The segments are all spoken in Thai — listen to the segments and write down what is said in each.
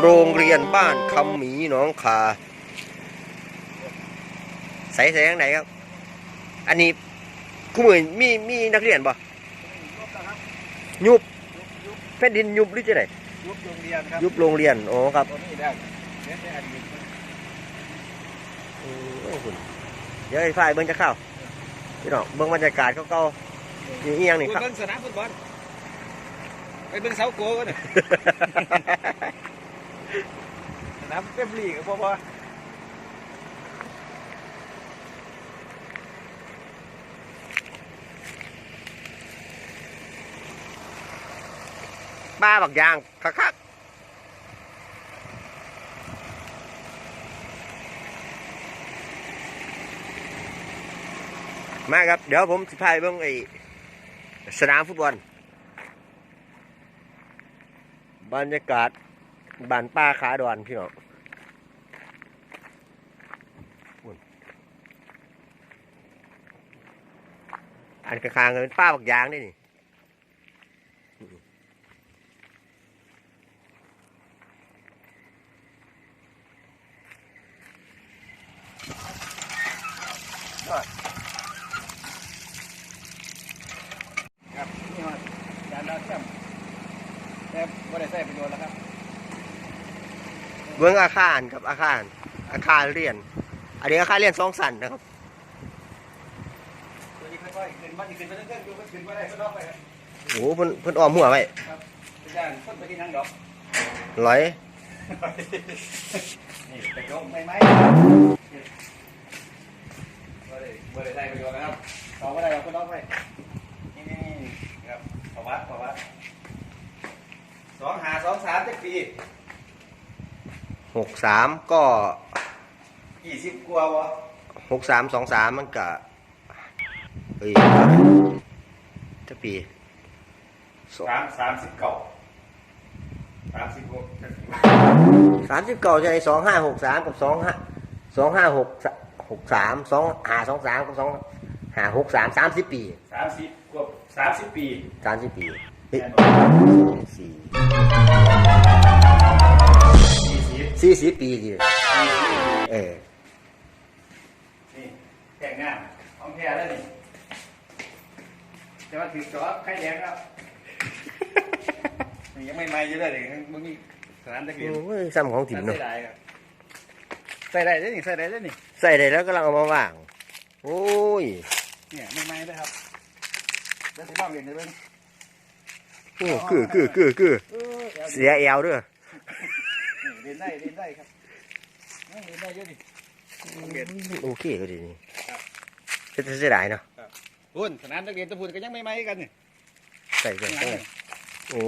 โรงเรียนบ้านคำหมีหนองคาใส่ใส่ยังไหนครับ อันนี้คู่มือมีมีนักเรียนบ่ยุบนะครับยุบยุบแผ่นดินยุบหรือจะไหนยุบโรงเรียนครับยุบโรงเรียนโอ้ครับตัวนี้ได้เนี่ยเป็นอดีตโอ้ยคุณเดี๋ยวไอ้ฝ่ายเบิ้งจะเข้าพี่น้องเบิ้งบรรยากาศเก่าๆนี่เอียงนี่คุณครับเบิ่งสนามฟุตบอลไปเบิ่งเสาโกกันเนี่ยส นามเป๊ปลี่กับพ่อพ่อป้าบักยางคักมาครับ เดี๋ยวผมสิพายเบิ้งไอสนามฟุตบอล บรรยากาศ บ้านป้าขาดอนพี่น้องอุ่นอันข้างๆก็เป็นป้าบักยางนี่นี่ครับนี่ว่าจานดาวเทียมแต่ไม่ได้ใช้ประโยชน์แล้วครับ เบื้องอาคารครับอาคาร อาคารเรียน อันนี้อาคารเรียนสองสันนะครับโอ้โหเพิ่นเพิ่นอ้อมหัวไว้เป็นย่านคนไปที่นั่งดอกร้อยนี่ไปยกไม่ไหมไม่ได้ไม่ได้ใช้ประโยชน์นะครับต่อไม่ได้เราก็ต้องไปนี่นี่นี่ครับประวัติประวัติสองหาสองสามเจ็ดปี หกสามก็ยี่สิบกว่าวะหกสามสองสามมันก็เอ้ยจะปีสองสามสามสิบเก้าสามสิบหกจะถึงสามสิบเก้าใช่สองห้าหกสามกับสองห้าสองห้าหกหกสามสองห้าสองสามกับสองห้าหกสามสามสิบปีสามสิบกว่าสามสิบปีสามสิบปีเฮ้ยแน่นอนสี่ สี่สิบสี่สิบปีดิเออนี่แต่งงานของแท้แล้วนี่จะมาถือจอบไข่แดงแล้วนี่ยังไม่ไม่อยู่เลยเด็กมึงนี่สนามตะเกียบโอ้ยซ้ำของถิ่นใส่เนาะได้ครับใส่ได้ได้นี่ใส่ได้ได้นี่ใส่ได้แล้วก็ลังเอามาวาง โอ้ย เนี่ยไม่ไม่ได้ครับแล้วสิบ้างเรียนได้เบิ่งโอ้คือคือคือคือเออเอาดิเสียแอวด้วยนี่ เรียนได้เรียนได้ครับนี่เรียนได้เยอะดิเรียนโอเคก็ดีนี่ครับจะเสียดายเนาะพุ่นสนามนักเรียนตะพูนก็ยังไม่ไม่กันนี่ใส่ใส่ใส่โอ้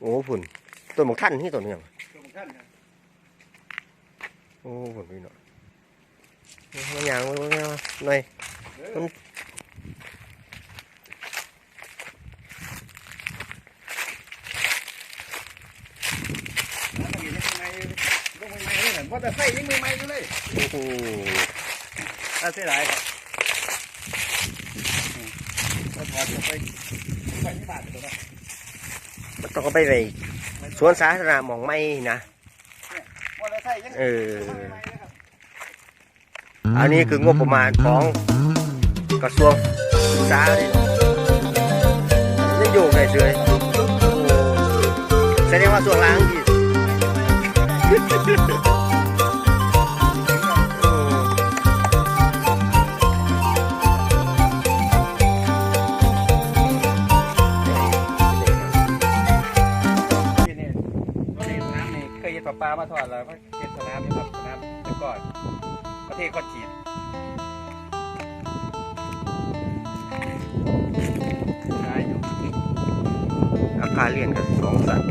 โอ้ฝุ่นต้นหมกท่านที่ต้นเนี่ยตัวของท่านครับโอ้ฝุ่นพี่เนาะมันยางมันมันหน่อยเออมันน้ำตะเกียบยังไม่ไม่ล งไม่ไม่เลยเหมือนว่าแต่ไส้ยังไม่ไม่อยู่เลยโอ้โหน่าเสียดายครับก็ถอดออกไปไปที่บ้านไปตัวนั้นมันต้องเอาไปไปสวนสาธารณะหมองไม่นะว่าแต่ไส้ยังเออไม่ไม่เลยครับ อันนี้คืองบประมาณของกระทรวงศึกษาเนี่ยยังอยู่ในเดือนแสดงว่าส่วนล่างที่ที่ ปลาปลามาทอดแล้วก็เห็นสนามนี่ครับสนามแต่ก่อนประเทศก็จีนขายอยู่ราคารเรียนกับสองสัตว์